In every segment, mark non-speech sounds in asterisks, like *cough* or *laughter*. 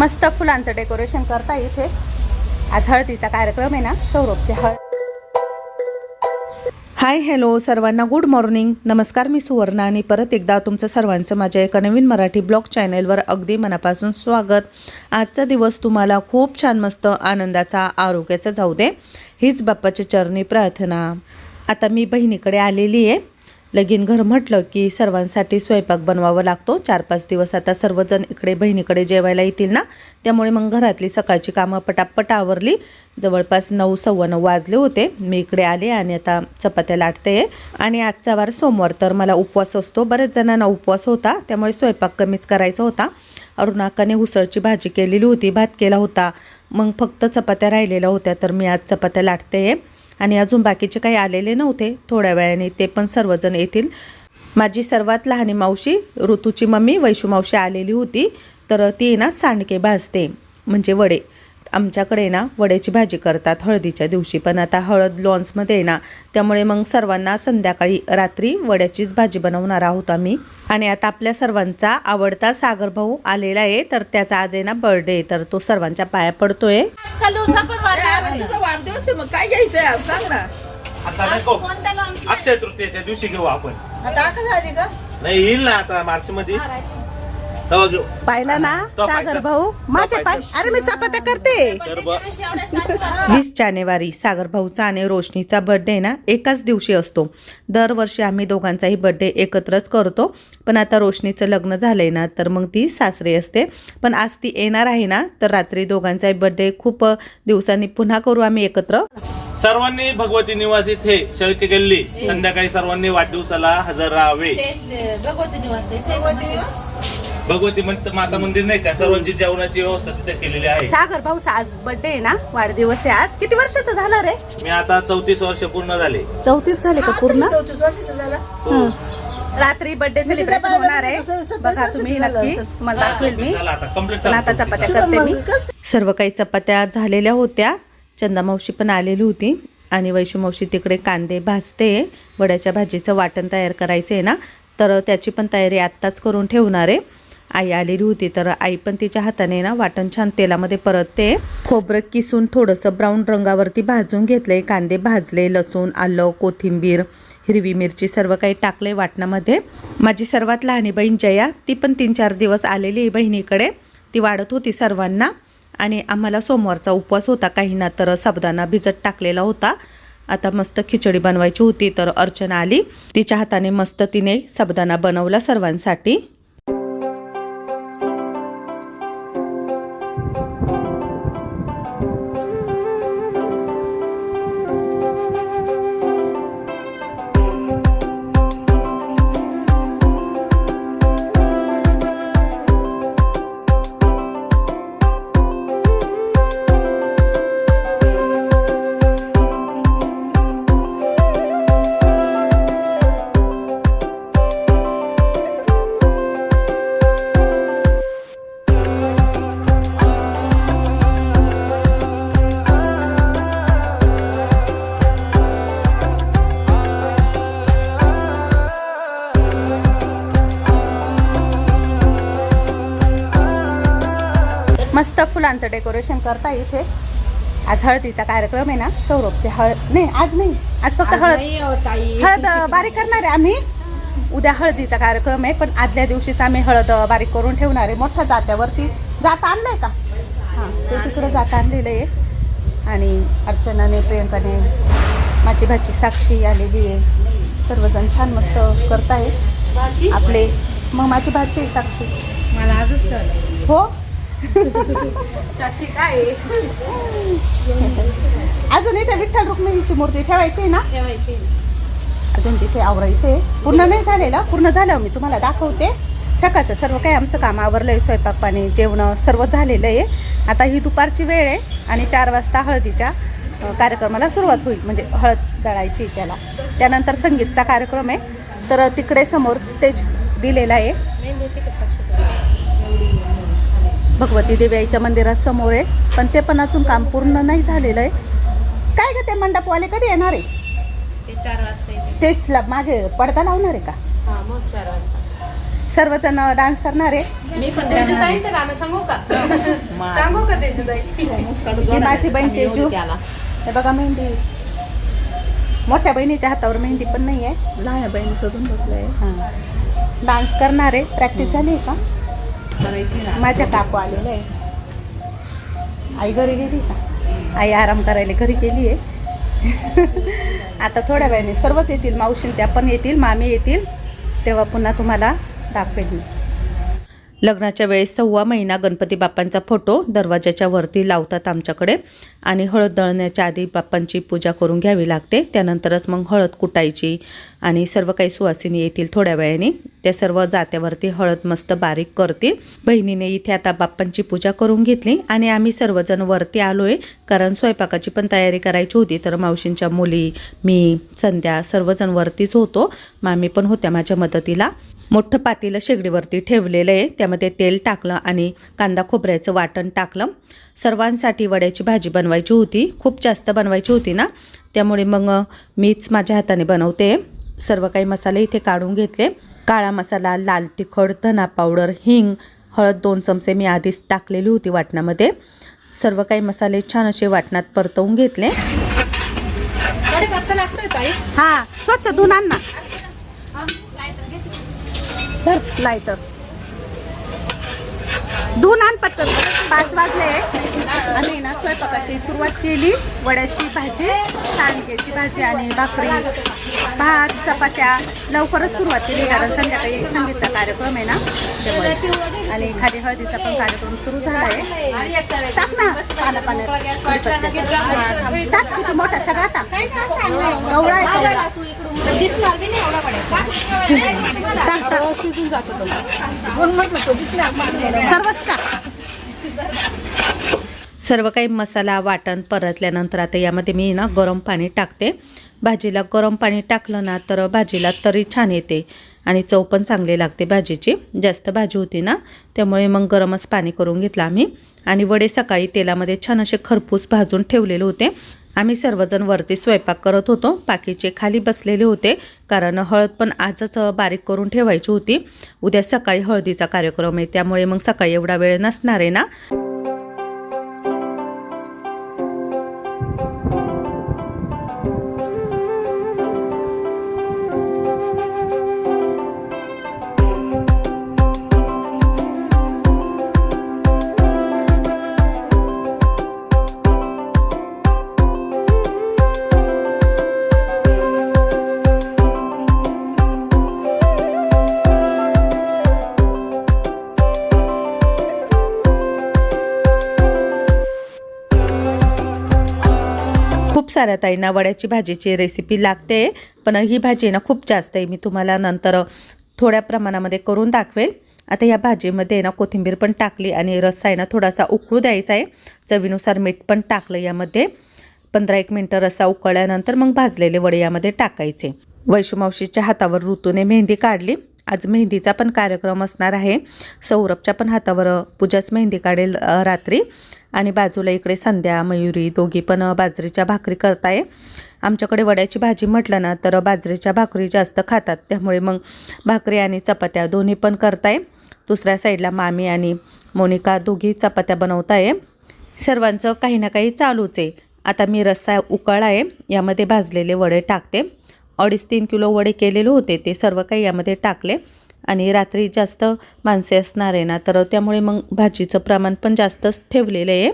मस्त फुलांचं डेकोरेशन करता इथे. आज हळदीचा कार्यक्रम आहे ना सौरभची हळद हाय हॅलो सर्वांना गुड मॉर्निंग. नमस्कार मी सुवर्णा आणि परत एकदा तुमचं सर्वांचं माझ्या एका नवीन मराठी ब्लॉग चॅनलवर अगदी मनापासून स्वागत. आजचा दिवस तुम्हाला खूप छान मस्त आनंदाचा आरोग्याचा जाऊ दे. हीच बाप्पाची चरणी प्रार्थना. आता मी बहिणीकडे आलेली आहे. लगीन घर म्हटलं की सर्वांसाठी स्वयंपाक बनवावा लागतो. चार पाच दिवस आता सर्वजण इकडे बहिणीकडे जेवायला येतील ना? त्यामुळे मग घरातली सकाळची कामं पटापट आवरली. जवळपास नऊ सव्वा नऊ वाजले होते. मी इकडे आले आणि आता चपात्या लाटते आणि आजचा वार सोमवार तर मला उपवास असतो. बऱ्याच जणांना उपवास होता. त्यामुळे स्वयंपाक कमीच करायचा होता. अरुणाकाने उसळची भाजी केलेली होती. भात केला होता. मग फक्त चपात्या राहिलेल्या होत्या. तर मी आज चपात्या लाटते आहे. आणि अजून बाकीचे काही आलेले नव्हते. थोड्या वेळाने ते पण सर्वजण येतील. माझी सर्वात लहानी मावशी ऋतूची मम्मी वैशू मावशी आलेली होती. तर ती ना सांडके भाजते म्हणजे वडे. आमच्याकडे ना वड्याची भाजी करतात हळदीच्या दिवशी. पण आता हळद लॉन्समध्ये आहे ना त्यामुळे मग सर्वांना संध्याकाळी रात्री वड्याचीच भाजी बनवणार आहोत आम्ही. आणि आता आपल्या सर्वांचा आवडता सागर भाऊ आलेला आहे तर त्याचा आज आहे ना बर्थडे तर तो सर्वांच्या पाया पडतोय. आजकाल दिवसा पण वाढला अरे तुझा वाढदिवस आहे मग काय घ्यायचंय आज? सांग ना. आता नको. अक्षय तृतीयेच्या दिवशी घेऊ आपण. आता आका झाली का? नाही येईल ना आता मार्च मध्ये घेऊ पाहिला ना तो सागर पाहिजे. भाऊ माझे तो पाय पाहिजे. अरे मी चपात्या करते. तर ब- वीस जानेवारी सागर भाऊचा आणि रोशनीचा बर्थडे ना एकाच दिवशी असतो. दरवर्षी आम्ही दोघांचाही बर्थडे एकत्रच करतो. पण आता रोशनीचं लग्न झालंय ना तर मग ती सासरी असते. पण आज ती येणार आहे ना तर रात्री दोघांचाही बर्थडे खूप अ, दिवसांनी पुन्हा करू आम्ही एकत्र. सर्वांनी भगवती निवास इथे शेळके गल्ली संध्याकाळी सर्वांनी वाढदिवसाला हजर राहावे. तेच भगवती निवास आहे. भगवती मंत- माता मंदिर नाही का? सर्वांची जेवणाची व्यवस्था तिथे केलेली आहे. सागर भाऊचा आज बर्थडे आहे ना? वाढदिवस आहे आज. किती वर्षाचा झाला रे? मी आता चौतीस वर्ष पूर्ण झाले. चौतीस झाले का पूर्ण? चौतीस वर्षाचा झाला. हो. रात्री बर्थडे सेलिब्रेशन बाहेर होणार आहे. बघा तुम्ही नक्की. असेल. तुम्हाला दाखवेल मी. आता कंप्लीट पण आता चपात्या करते मी. सर्व काही चपात्या झालेल्या होत्या. चंदा मावशी पण आलेली होती. आणि वैशू मावशी तिकडे कांदे भाजते. वड्याच्या भाजीचं वाटण तयार करायचं आहे ना. तर त्याची पण तयारी आत्ताच करून ठेवणार आहे. आई आलेली होती तर आई पण तिच्या हाताने ना वाटण छान तेलामध्ये परत ते खोबरं किसून थोडंसं ब्राऊन रंगावरती भाजून घेतले. कांदे भाजले लसूण आलं कोथिंबीर हिरवी मिरची सर्व काही टाकले वाटणामध्ये. माझी सर्वात लहानी बहीण जया ती पण तीन चार दिवस आलेली आहे बहिणीकडे. ती वाढत होती सर्वांना आणि आम्हाला सोमवारचा उपवास होता काहींना तर साबुदाणा भिजत टाकलेला होता. आता मस्त खिचडी बनवायची होती तर अर्चना आली. तिच्या हाताने मस्त तिने साबुदाणा बनवला सर्वांसाठी. डेकोरेशन करता इथे. आज हळदीचा कार्यक्रम आहे ना सौरभची हळद नाही आज नाही आज फक्त हळद. हळद बारीक करणार आहे आम्ही. उद्या हळदीचा कार्यक्रम आहे पण आदल्या दिवशीच आम्ही हळद बारीक करून ठेवणार आहे. मोठ्या जात्यावरती जात आणलंय का? हां ते तिकडे जात आणलेलं आहे. आणि अर्चनाने प्रियंकाने माझी भाची साक्षी आलेली आहे. सर्वजण छान मस्त करताय भाजी आपले मग माझी भाची आहे साक्षी. मला आजच हो *laughs* साक्षी काय आहे? अजून इथे विठ्ठल रुक्मिणीची मूर्ती ठेवायची आहे ना? ठेवायची अजून तिथे आवरायचे पूर्ण नाही झालेलं पूर्ण झालं मी तुम्हाला दाखवते. सकाळचं सर्व काही आमचं काम आवरलं आहे स्वयंपाक पाणी जेवणं सर्व झालेलं आहे. आता ही दुपारची वेळ आहे आणि चार वाजता हळदीच्या कार्यक्रमाला सुरुवात होईल म्हणजे हळद दळायची त्याला. त्यानंतर संगीतचा कार्यक्रम आहे. तर तिकडे समोर स्टेज दिलेला आहे नाही देते का साक्षी तुला? भगवती देवी आईच्या मंदिरात समोर आहे. पण ते पण अजून काम पूर्ण नाही झालेलं आहे. काय ग ते मंडपवाले कधी येणार आहे? चार वाजता स्टेजला मागे पडदा लावणार आहे का? हा मग चार वाजता. सर्वजण डान्स करणार आहे. मी पण तेजुताईंचं गाणं सांगू का? *laughs* सांगू का तेजुताई? माझी बहीण तेजू. हे बघा मेहंदी. मोठ्या बहिणीच्या हातावर मेहंदी पण नाही आहे लहान बहिणी सजून बसलाय डान्स करणार आहे. प्रॅक्टिस झाली आहे का? करायची ना. माझ्या काकू आलेलं आहे. आई घरी गेली का? आई आराम करायला घरी गेली आहे. *laughs* आता थोड्या वेळाने सर्वच येतील मावशीन त्या पण येतील मामी येतील तेव्हा पुन्हा तुम्हाला दाखवेल मी. लग्नाच्या वेळेस सव्वा महिना गणपती बाप्पांचा फोटो दरवाजाच्या वरती लावतात आमच्याकडे. आणि हळद दळण्याच्या आधी बाप्पांची पूजा करून घ्यावी लागते. त्यानंतरच मग हळद कुटायची आणि सर्व काही सुवासिनी येतील थोड्या वेळाने. त्या सर्व जात्यावरती हळद मस्त बारीक करतील. बहिणीने इथे आता बाप्पांची पूजा करून घेतली आणि आम्ही सर्वजण वरती आलो आहे कारण स्वयंपाकाची पण तयारी करायची होती तर मावशींच्या मुली मी संध्या सर्वजण वरतीच होतो. मामी पण होत्या माझ्या मदतीला. मोठं पातेलं शेगडीवरती ठेवलेलं आहे. त्यामध्ये तेल टाकलं आणि कांदा खोबऱ्याचं वाटण टाकलं. सर्वांसाठी वड्याची भाजी बनवायची होती. खूप जास्त बनवायची होती ना. त्यामुळे मग मीच माझ्या हाताने बनवते. सर्व काही मसाले इथे काढून घेतले. काळा मसाला लाल तिखट धना पावडर हिंग हळद दोन चमचे मी आधीच टाकलेली होती वाटणामध्ये. सर्व काही मसाले छान असे वाटणात परतवून घेतले. हा स्वच्छ ना. लायटर धुवून आण पटकन. पाच वाजले. आम्ही ना स्वयंपाकाची सुरुवात केली. वड्याची भाजी सांडग्याची भाजी आणि भाकरी. भात चपात्या. लवकरच सुरुवात केली कारण संध्याकाळी एक संगीतचा कार्यक्रम आहे ना. त्यामुळे. आणि खाली हळदीचा पण कार्यक्रम सुरू झाला आहे. टाक ना. पाला पाण्यात. टाक किती मोठा सगळा टाक एवढा आहे. दिसणार बी नाही एवढा पडायचा. का सर्व काही मसाला वाटण परतल्यानंतर आता यामध्ये मी ना गरम पाणी टाकते. भाजीला गरम पाणी टाकलं ना तर भाजीला तरी छान येते आणि चव पण चांगली लागते भाजीची. जास्त भाजी होती ना त्यामुळे मग गरमच पाणी करून घेतलं आम्ही. आणि वडे सकाळी तेलामध्ये छान असे खरपूस भाजून ठेवलेले होते. आम्ही सर्वजण वरती स्वयंपाक करत होतो. बाकीचे खाली बसलेले होते. कारण हळद पण आजच बारीक करून ठेवायची होती. उद्या सकाळी हळदीचा कार्यक्रम आहे. त्यामुळे मग सकाळी एवढा वेळ नसणार आहे ना? साऱ्या ताईंना वड्याची भाजीची रेसिपी लागते पण ही भाजी ना खूप जास्त आहे. मी तुम्हाला नंतर थोड्या प्रमाणामध्ये करून दाखवेल. आता या भाजीमध्ये ना कोथिंबीर पण टाकली आणि रस्सा आहे ना थोडासा उकळू द्यायचा आहे. चवीनुसार मीठ पण टाकलं यामध्ये. पंधरा एक मिनटं रस्सा उकळल्यानंतर मग भाजलेले वडे यामध्ये टाकायचे. वैशुमावशीच्या हातावर ऋतूने मेहंदी काढली. आज मेहंदीचा पण कार्यक्रम असणार आहे. सौरभच्या पण हातावर पूजाच मेहंदी काढेल रात्री. आणि बाजूला इकडे संध्या मयुरी दोघी पण बाजरीच्या भाकरी करताय. आमच्याकडे वड्याची भाजी म्हटलं ना तर बाजरीच्या भाकरी जास्त खातात. त्यामुळे मग भाकरी आणि चपात्या दोन्ही पण करताय. दुसऱ्या साईडला मामी आणि मोनिका दोघी चपात्या बनवताय. सर्वांचं काही ना काही चालूच आहे. आता मी रस्सा उकळ आहे यामध्ये भाजलेले वडे टाकते. अडीच तीन किलो वडे केलेले होते ते सर्व काही यामध्ये टाकले. आणि रात्री जास्त माणसे असणार आहे ना तर त्यामुळे मग भाजीचं प्रमाण पण जास्तच ठेवलेलं आहे.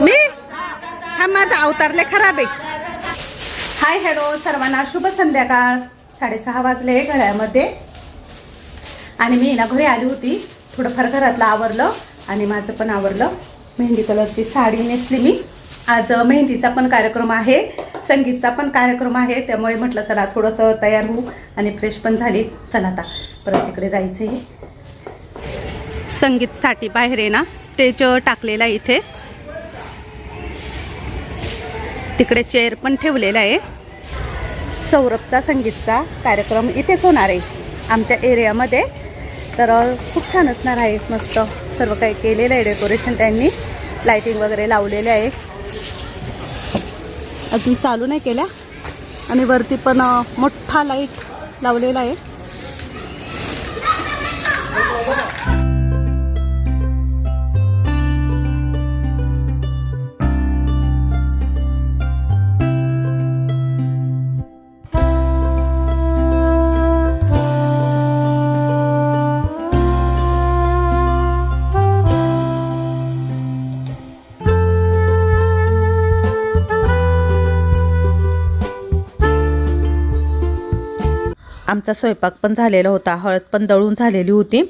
मी? हा माझा अवतारले खराब आहे. हाय हॅलो सर्वांना शुभ संध्याकाळ. साडेसहा वाजले घड्यामध्ये आणि मी ना घरी आली होती थोडंफार घरातलं आवरलं. आणि माझं पण आवडलं मेहंदी कलरची साडी नेसली मी. आज मेहंदीचा पण कार्यक्रम आहे. संगीतचा पण कार्यक्रम आहे. त्यामुळे म्हटलं चला थोडंसं तयार होऊ आणि फ्रेश पण झाली. चला आता परत तिकडे जायचं आहे संगीतसाठी बाहेर आहे ना स्टेज टाकलेला आहे इथे. तिकडे चेअर पण ठेवलेला आहे. सौरभचा संगीतचा कार्यक्रम इथेच होणार आहे आमच्या एरियामध्ये तर खूप छान असणार आहे मस्त. सर्व काही केलेलं आहे डेकोरेशन. त्यांनी लायटिंग वगैरे लावलेले आहे. अजून चालू नाही केल्या. आणि वरती पण मोठा लाइट लावलेला आहे. आमचा स्वयंपाक पण झालेला होता. हळद पण दळून झालेली होती.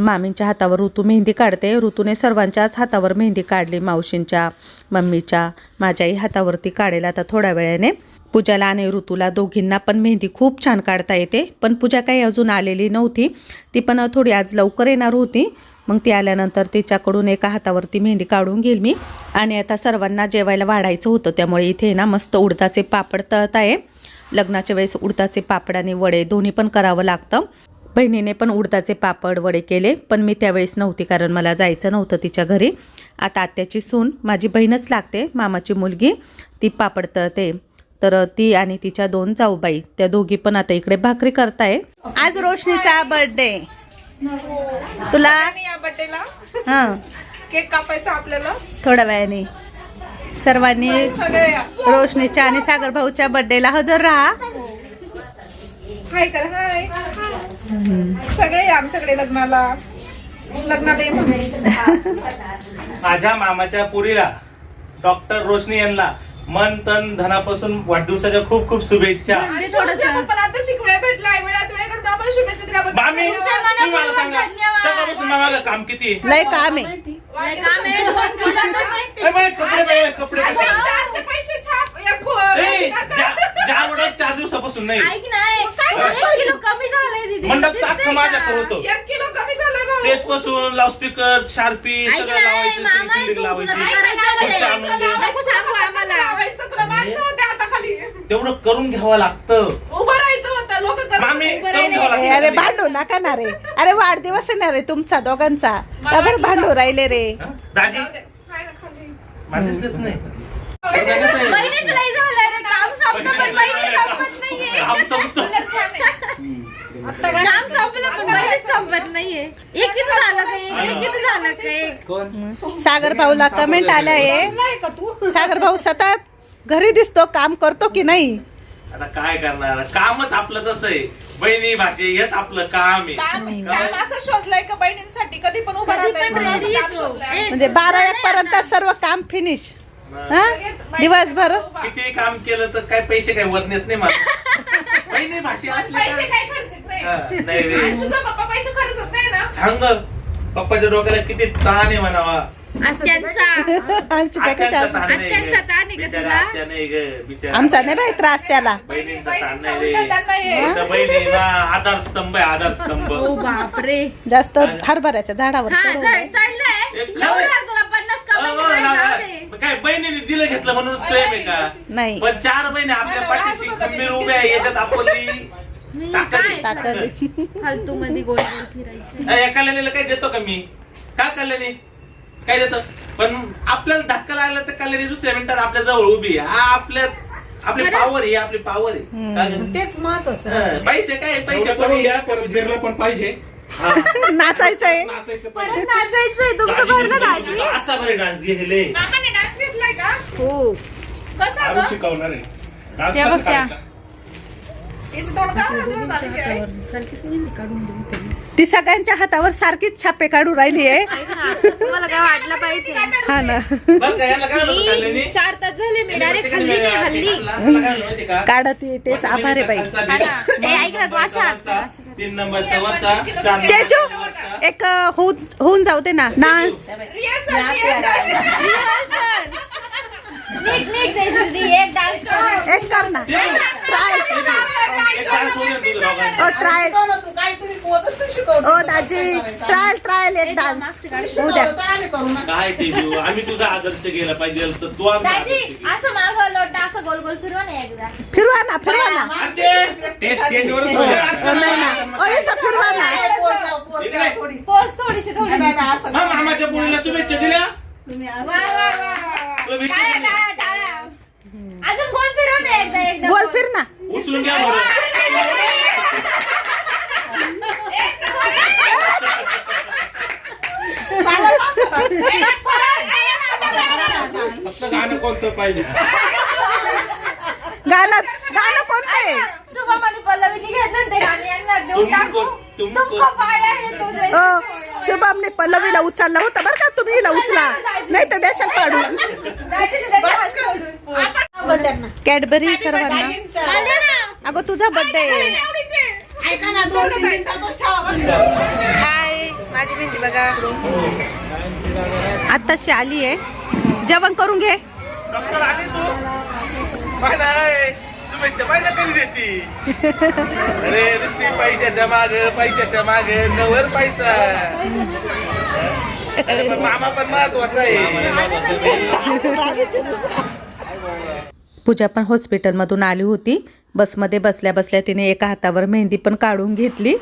मामींच्या हातावर ऋतू मेहंदी काढते. ऋतूने सर्वांच्याच हातावर मेहंदी काढली. मावशींच्या मम्मीच्या माझ्याही हातावरती काढेल आता थोड्या वेळाने. पूजाला आणि ऋतूला दोघींना पण मेहंदी खूप छान काढता येते. पण पूजा काही अजून आलेली नव्हती. ती पण थोडी आज लवकर येणार होती. मग ती आल्यानंतर तिच्याकडून एका हातावरती मेहंदी काढून घेईल मी. आणि आता सर्वांना जेवायला वाढायचं होतं. त्यामुळे इथे ना मस्त उडदाचे पापड तळत आहे. लग्नाच्या वेळेस उडदाचे पापड आणि वडे दोन्ही पण करावं लागतं. बहिणीने पण उडदाचे पापड वडे केले पण मी त्यावेळेस नव्हती कारण मला जायचं नव्हतं तिच्या घरी. आता आत्याची सून माझी बहीणच लागते मामाची मुलगी ती पापड तळते. तर ती आणि तिच्या दोन जाऊबाई त्या दोघी पण आता इकडे भाकरी करताय. आज रोशनीचा बर्थडे तुला? या बड्डेला हां. केक कापायचा आपल्याला? थोड्या वेळाने. सर्वांनी. रोशनीच्या आणि सागर भाऊच्या बर्थडेला हजर राहा. हाय कर हाय. सगळे या आमच्याकडे लग्नाला. लग्नाला ये. माझ्या मामाच्या पुरीला डॉक्टर रोशनी यांना मन तन धनापासून वाढदिवसाच्या खूप खूप शुभेच्छा. आणि थोडंसं पण आता शिकवाय भेटलाय. वेळात वेळ करता आपण शुभेच्छा दिल्याबद्दल मामी धन्यवाद. तुम्ही मला सांगा सकाळपासून मागायला काम किती? लय काम आहे. कपडे कपडे चार दिवसापासून नाही ऐक नाही एक किलो कमी झालंय दीदी मंडप दिसतंय अख्खं का? माझ्याकडे होतं एक किलो कमी झालाय भाऊ स्टेजपासून लाऊडस्पीकर शार्पी सगळं नाही लावायचं लावायची तेवढं करून घ्यावं लागतं उभं राहायचं होतं लोक अरे भांडू नका ना रे. अरे वाढदिवस आहे ना रे तुमचा दोघांचा. का बरं भांडू राहिले रे? हं? दाजी? हाय ना खाली. मला दिसलंच नाही. बहिणीच लई झालंय रे काम संपलं पण बहिणी संपत नाहीये. काम संपतं. छान आहे. काम संपलं पण बहिणीच संपत नाहीये. एक किती झालं का एक? एक किती झालं का एक? सागर भाऊला कमेंट आलाय. सागर भाऊ सतत घरी दिसतो काम करतो की नाही? आता काय करणार? कामच आपलं तसं आहे. बहिणी भाषे हेच आपलं काम आहे. काम काम असं शोधलंय का बहिणींसाठी? कधी पण उभं राहता काम. शोधलंय. म्हणजे बारा एक पर्यंत सर्व काम फिनिश हा? दिवसभर? किती काम केलं तर काय पैसे काय वर नेत नाही मला बहिणी भाषे असले पैसे का काही खर्चित नाही. नाही रे आणि सुद्धा पप्पा पैसे खर्चत नाही ना? सांग पप्पाच्या डोक्याला किती ताण आहे म्हणावा. *laughs* आमची नाही बाई त्रास त्याला. हे. बहिणी आधारस्तंभ आहे आधारस्तंभ बापरे. जास्त हरभऱ्याच्या झाडावर हा काय बहिणीने दिलं घेतलं म्हणून प्रेम आहे का? नाही. पण चार महिने आपल्या पाठीशी खंबीर मी. उभे आहे याच्यात फालतू मध्ये गोल फिरायचं देतो का मी? का कल्याणी? काय देतो? पण आपल्याला धक्का लागला तर कल्याणी दुसऱ्या मिनिटात आपल्या जवळ उभी आहे. हा आपल्या आपली पावर आहे आपली पावर आहे. काय? तेच महत्वाचं. हं, पैसे काय पैसे एवढं करून कोणी द्या पण जिरलं पण पाहिजे. हा. *laughs* नाचायचंय. नाचायचं परत नाचायचंय. तुमचं दाजी भरलं तुमच्या दाजी. मुलीला असा बरे डान्स घेले मामाने डान्स घेतलाय का? हो. कसा आम्ही ग? शिकवणार आहे. डान्स त्या कसं बघ त्या. करायचा? तिचं तोंड का वाजवून बारीक आहे? ती सगळ्यांच्या हातावर सारखीच छापे काढू राहिली आहे. *laughs* तुम्हाला काय वाटलं पाहिजे? हा ना. मी चार तास झाले मी डायरेक्ट हल्ली. नाही हल्ली काढत ये, तेच आभार आहे बाई. खालचा बेस, ए, ऐक ना, तू अशा हात वरचा, तीन नंबरचा वरचा चार तेजू नंबरचा वरचा. एक अं, होऊन होऊन जाऊ दे ना. नाच रिहर्सल, एक डान्स कर एक कर ना तेजू, ट्राय एक डान्स होऊ दे ना तुझं दोघांचं. ओ ट्रायल ओ दाजी ट्रायल ट्रायल एक डान्स होऊ द्या. काय तेजू आम्ही तुझा आदर्श गेला पाहिजे तर तू आमचा दाजी आदर्श घे. असं मागं लोटा असं गोल गोल फिरवा ना एकदा. फिरवा ना फिरवा ना. नाही फिरवा इकडे. पोच थोडीशी थोडी हा, मामाच्या मुलीला शुभेच्छा दिल्या? वा, वा, वा, वा. तुला भेटली टाळ्या, की नाही? टाळ्या, टाळ्या. अजून गोल फिरव ना एकदा एकदा गोल फिर ना. उचलून घ्या बरं. कोणतं पाहिजे? गाणं गाणं कोणतं आहे? शुभम आणि पल्लवीनी घेतलं ते गाणी यांना देऊन तुम टाकू. को- तुम तुमको को- पाया है तुझे अ, शुभमने पल्लवीला उचलला होता बरं का तुम्ही हिला उचला. नाही तर देशात पाडू. जायचं ते त्याच्या हात सोडून. कॅडबरी सर्वांना. अगं तुझा बर्थडे हाय माझी भेंडी बघा. आत्ताशी आली आहे जेवण करून घे. डॉक्टर आली तू? पाय नाही शुभेच्छा. पाहिजे कधी देते? अरे नुसती पैशाच्या माग पैशाच्या माग नवर पैसा. अरे पण मामा पण महत्त्वाचा आहे. पूजा पण हॉस्पिटलमधून आली होती. बसमध्ये बसल्या बसल्या तिने एका हातावर मेहंदी पण काढून घेतली.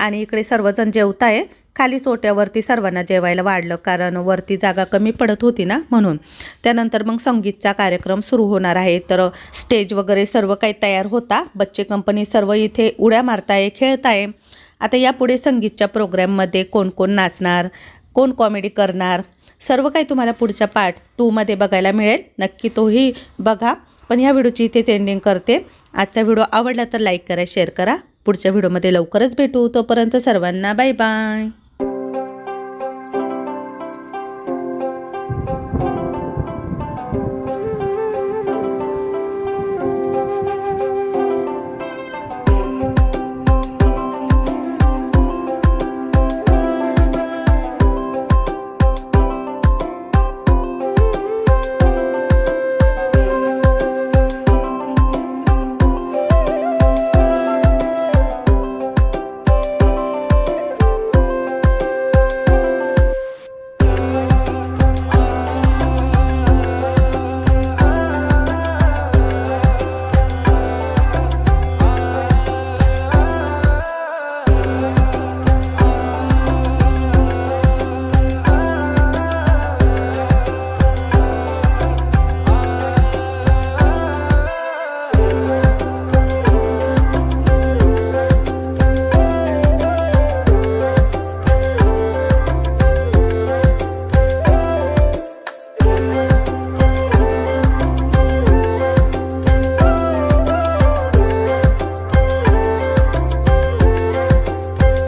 आणि इकडे सर्वजण जेवत आहे खाली सोट्यावरती सर्वांना जेवायला वाढलं कारण वरती जागा कमी पडत होती ना म्हणून. त्यानंतर मग संगीतचा कार्यक्रम सुरू होणार आहे. तर स्टेज वगैरे सर्व काही तयार होता. बच्चे कंपनी सर्व इथे उड्या मारताय खेळताय. आता यापुढे संगीतच्या प्रोग्रॅममध्ये कोण कोण नाचणार कोण कॉमेडी करणार सर्व काही तुम्हाला पुढच्या पार्ट टूमध्ये बघायला मिळेल. नक्की तोही बघा. पण ह्या व्हिडिओची इथेच एंडिंग करते. आजचा व्हिडिओ आवडला तर लाईक करा शेअर करा. पुढच्या व्हिडिओमध्ये लवकरच भेटू. तोपर्यंत सर्वांना बाय बाय